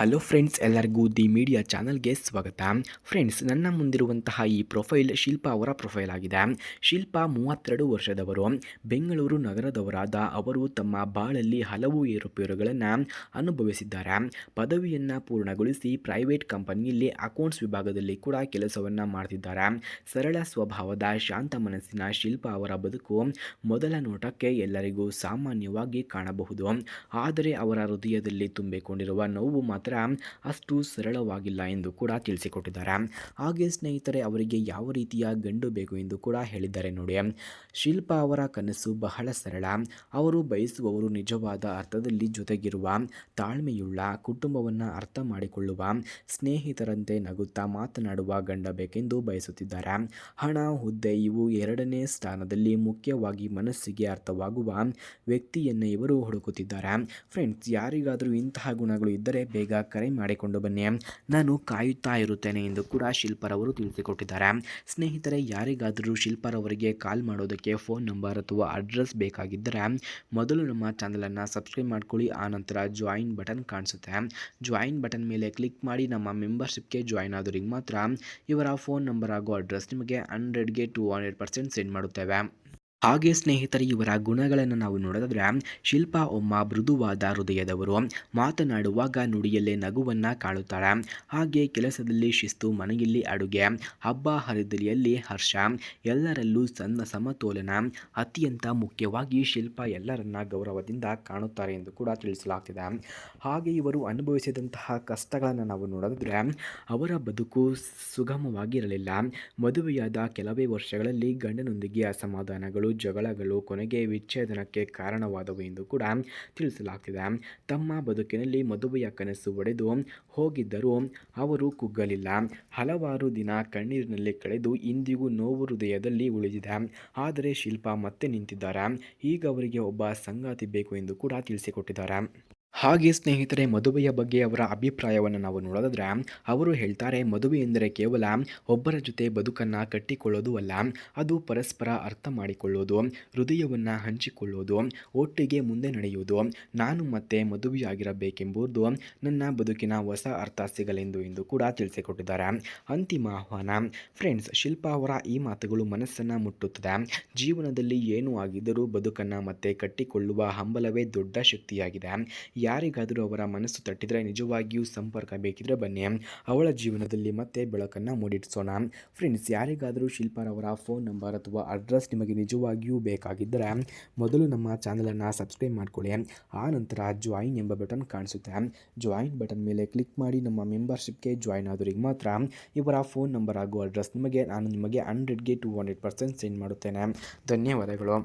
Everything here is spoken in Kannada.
ಹಲೋ ಫ್ರೆಂಡ್ಸ್ ಎಲ್ಲರಿಗೂ ದಿ ಮೀಡಿಯಾ ಚಾನಲ್ಗೆ ಸ್ವಾಗತ. ಫ್ರೆಂಡ್ಸ್ ನನ್ನ ಮುಂದಿರುವಂತಹ ಈ ಪ್ರೊಫೈಲ್ ಶಿಲ್ಪಾ ಅವರ ಪ್ರೊಫೈಲ್ ಆಗಿದೆ. ಶಿಲ್ಪಾ ಮೂವತ್ತೆರಡು ವರ್ಷದವರು. ಬೆಂಗಳೂರು ನಗರದವರಾದ ಅವರು ತಮ್ಮ ಬಾಳಲ್ಲಿ ಹಲವು ಏರುಪೇರುಗಳನ್ನು ಅನುಭವಿಸಿದ್ದಾರೆ. ಪದವಿಯನ್ನು ಪೂರ್ಣಗೊಳಿಸಿ ಪ್ರೈವೇಟ್ ಕಂಪನಿಯಲ್ಲಿ ಅಕೌಂಟ್ಸ್ ವಿಭಾಗದಲ್ಲಿ ಕೂಡ ಕೆಲಸವನ್ನು ಮಾಡ್ತಿದ್ದಾರೆ. ಸರಳ ಸ್ವಭಾವದ, ಶಾಂತ ಮನಸ್ಸಿನ ಶಿಲ್ಪಾ ಅವರ ಬದುಕು ಮೊದಲ ನೋಟಕ್ಕೆ ಎಲ್ಲರಿಗೂ ಸಾಮಾನ್ಯವಾಗಿ ಕಾಣಬಹುದು. ಆದರೆ ಅವರ ಹೃದಯದಲ್ಲಿ ತುಂಬಿಕೊಂಡಿರುವ ನೋವು ಮಾತ್ರ ಅಷ್ಟು ಸರಳವಾಗಿಲ್ಲ ಎಂದು ಕೂಡ ತಿಳಿಸಿಕೊಟ್ಟಿದ್ದಾರೆ. ಹಾಗೆ ಸ್ನೇಹಿತರೆ, ಅವರಿಗೆ ಯಾವ ರೀತಿಯ ಗಂಡು ಬೇಕು ಎಂದು ಕೂಡ ಹೇಳಿದ್ದಾರೆ ನೋಡಿ. ಶಿಲ್ಪಾ ಅವರ ಕನಸು ಬಹಳ ಸರಳ. ಅವರು ಬಯಸುವವರು ನಿಜವಾದ ಅರ್ಥದಲ್ಲಿ ಜೊತೆಗಿರುವ, ತಾಳ್ಮೆಯುಳ್ಳ ಕುಟುಂಬವನ್ನು ಅರ್ಥ ಮಾಡಿಕೊಳ್ಳುವ, ಸ್ನೇಹಿತರಂತೆ ನಗುತ್ತಾ ಮಾತನಾಡುವ ಗಂಡ ಬೇಕೆಂದು ಬಯಸುತ್ತಿದ್ದಾರೆ. ಹಣ, ಹುದ್ದೆ ಇವು ಎರಡನೇ ಸ್ಥಾನದಲ್ಲಿ ಮುಖ್ಯವಾಗಿ ಮನಸ್ಸಿಗೆ ಅರ್ಥವಾಗುವ ವ್ಯಕ್ತಿಯನ್ನು ಇವರು ಹುಡುಕುತ್ತಿದ್ದಾರೆ. ಫ್ರೆಂಡ್ಸ್, ಯಾರಿಗಾದರೂ ಇಂತಹ ಗುಣಗಳು ಇದ್ದರೆ ಬೇಗ ಕರೆ ಮಾಡಿಕೊಂಡು ಬನ್ನಿ. ನಾನು ಕಾಯುತ್ತಾ ಇರುತ್ತೇನೆ ಎಂದು ಕೂಡ ಶಿಲ್ಪರವರು ತಿಳಿಸಿಕೊಟ್ಟಿದ್ದಾರೆ. ಸ್ನೇಹಿತರೆ, ಯಾರಿಗಾದರೂ ಶಿಲ್ಪರವರಿಗೆ ಕಾಲ್ ಮಾಡೋದಕ್ಕೆ ಫೋನ್ ನಂಬರ್ ಅಥವಾ ಅಡ್ರೆಸ್ ಬೇಕಾಗಿದ್ದರೆ ಮೊದಲು ನಮ್ಮ ಚಾನಲನ್ನು ಸಬ್ಸ್ಕ್ರೈಬ್ ಮಾಡ್ಕೊಳ್ಳಿ ಆನಂತರ ಜಾಯಿನ್ ಬಟನ್ ಕಾಣಿಸುತ್ತೆ. ಜಾಯಿನ್ ಬಟನ್ ಮೇಲೆ ಕ್ಲಿಕ್ ಮಾಡಿ ನಮ್ಮ ಮೆಂಬರ್ಶಿಪ್ಗೆ ಜಾಯಿನ್ ಆದವರಿಗೆ ಮಾತ್ರ ಇವರ ಫೋನ್ ನಂಬರ್ ಹಾಗೂ ಅಡ್ರೆಸ್ ನಿಮಗೆ ಹಂಡ್ರೆಡ್ಗೆ ಟು ಹಂಡ್ರೆಡ್ ಪರ್ಸೆಂಟ್ ಸೆಂಡ್ ಮಾಡುತ್ತೇವೆ. ಹಾಗೆ ಸ್ನೇಹಿತರೆ, ಇವರ ಗುಣಗಳನ್ನು ನಾವು ನೋಡಿದ್ರೆ, ಶಿಲ್ಪಾ ಒಮ್ಮ ಮೃದುವಾದ ಹೃದಯದವರು. ಮಾತನಾಡುವಾಗ ನುಡಿಯಲ್ಲೇ ನಗುವನ್ನು ಕಾಣುತ್ತಾಳೆ. ಹಾಗೆ ಕೆಲಸದಲ್ಲಿ ಶಿಸ್ತು, ಮನೆಯಲ್ಲಿ ಅಡುಗೆ, ಹಬ್ಬ ಹರಿದಲಿಯಲ್ಲಿ ಹರ್ಷ, ಎಲ್ಲರಲ್ಲೂ ಸಣ್ಣ ಸಮತೋಲನ, ಅತ್ಯಂತ ಮುಖ್ಯವಾಗಿ ಶಿಲ್ಪ ಎಲ್ಲರನ್ನ ಗೌರವದಿಂದ ಕಾಣುತ್ತಾರೆ ಎಂದು ಕೂಡ ತಿಳಿಸಲಾಗ್ತಿದೆ. ಹಾಗೆ ಇವರು ಅನುಭವಿಸಿದಂತಹ ಕಷ್ಟಗಳನ್ನು ನಾವು ನೋಡಿದ್ರೆ, ಅವರ ಬದುಕು ಸುಗಮವಾಗಿರಲಿಲ್ಲ. ಮದುವೆಯಾದ ಕೆಲವೇ ವರ್ಷಗಳಲ್ಲಿ ಗಂಡನೊಂದಿಗೆ ಅಸಮಾಧಾನಗಳು ಜಗಳಗಳು, ಕೊನೆಗೆ ವಿಚ್ಛೇದನಕ್ಕೆ ಕಾರಣವಾದವು ಎಂದು ಕೂಡ ತಿಳಿಸಲಾಗ್ತಿದೆ. ತಮ್ಮ ಬದುಕಿನಲ್ಲಿ ಮದುವೆಯ ಕನಸು ಒಡೆದು ಹೋಗಿದ್ದರೂ ಅವರು ಕುಗ್ಗಲಿಲ್ಲ. ಹಲವಾರು ದಿನ ಕಣ್ಣೀರಿನಲ್ಲಿ ಕಳೆದು ಇಂದಿಗೂ ನೋವು ಹೃದಯದಲ್ಲಿ ಉಳಿದಿದೆ. ಆದರೆ ಶಿಲ್ಪ ಮತ್ತೆ ನಿಂತಿದ್ದಾರೆ. ಈಗ ಅವರಿಗೆ ಒಬ್ಬ ಸಂಗಾತಿ ಬೇಕು ಎಂದು ಕೂಡ ತಿಳಿಸಿಕೊಟ್ಟಿದ್ದಾರೆ. ಹಾಗೆ ಸ್ನೇಹಿತರೆ, ಮದುವೆಯ ಬಗ್ಗೆ ಅವರ ಅಭಿಪ್ರಾಯವನ್ನು ನಾವು ನೋಡೋದಾದ್ರೆ, ಅವರು ಹೇಳ್ತಾರೆ, ಮದುವೆ ಎಂದರೆ ಕೇವಲ ಒಬ್ಬರ ಜೊತೆ ಬದುಕನ್ನು ಕಟ್ಟಿಕೊಳ್ಳೋದು ಅಲ್ಲ, ಅದು ಪರಸ್ಪರ ಅರ್ಥ ಮಾಡಿಕೊಳ್ಳೋದು, ಹೃದಯವನ್ನು ಹಂಚಿಕೊಳ್ಳೋದು, ಒಟ್ಟಿಗೆ ಮುಂದೆ ನಡೆಯುವುದು ನಾನು ಮತ್ತೆ ಮದುವೆಯಾಗಿರಬೇಕೆಂಬುದು ನನ್ನ ಬದುಕಿನ ಹೊಸ ಅರ್ಥ ಸಿಗಲೆಂದು ಎಂದು ಕೂಡ ತಿಳಿಸಿಕೊಟ್ಟಿದ್ದಾರೆ. ಅಂತಿಮ ಆಹ್ವಾನ. ಫ್ರೆಂಡ್ಸ್, ಶಿಲ್ಪಾ ಅವರ ಈ ಮಾತುಗಳು ಮನಸ್ಸನ್ನು ಮುಟ್ಟುತ್ತದೆ. ಜೀವನದಲ್ಲಿ ಏನು ಆಗಿದ್ದರೂ ಬದುಕನ್ನು ಮತ್ತೆ ಕಟ್ಟಿಕೊಳ್ಳುವ ಹಂಬಲವೇ ದೊಡ್ಡ ಶಕ್ತಿಯಾಗಿದೆ. ಯಾರಿಗಾದರೂ ಅವರ ಮನಸ್ಸು ತಟ್ಟಿದರೆ ನಿಜವಾಗಿಯೂ ಸಂಪರ್ಕ ಬೇಕಿದ್ರೆ ಬನ್ನಿ. ಅವಳ ಜೀವನದಲ್ಲಿ ಮತ್ತೆ ಬೆಳಕನ್ನು ಮೂಡಿಸೋಣ. ಫ್ರೆಂಡ್ಸ್ ಯಾರಿಗಾದರೂ ಶಿಲ್ಪಾರವರ ಫೋನ್ ನಂಬರ್ ಅಥವಾ ಅಡ್ರೆಸ್ ನಿಮಗೆ ನಿಜವಾಗಿಯೂ ಬೇಕಾಗಿದ್ದರೆ ಮೊದಲು ನಮ್ಮ ಚಾನಲನ್ನು ಸಬ್ಸ್ಕ್ರೈಬ್ ಮಾಡ್ಕೊಳ್ಳಿ. ಆ ನಂತರ ಜಾಯಿನ್ ಎಂಬ ಬಟನ್ ಕಾಣಿಸುತ್ತೆ. ಜಾಯಿನ್ ಬಟನ್ ಮೇಲೆ ಕ್ಲಿಕ್ ಮಾಡಿ ನಮ್ಮ ಮೆಂಬರ್ಶಿಪ್ಗೆ ಜಾಯಿನ್ ಆದವರಿಗೆ ಮಾತ್ರ ಇವರ ಫೋನ್ ನಂಬರ್ ಹಾಗೂ ಅಡ್ರೆಸ್ ನಿಮಗೆ ನಾನು ನಿಮಗೆ ಹಂಡ್ರೆಡ್ಗೆ ಟು ಹಂಡ್ರೆಡ್ ಪರ್ಸೆಂಟ್ ಸೆಂಡ್ ಮಾಡುತ್ತೇನೆ. ಧನ್ಯವಾದಗಳು.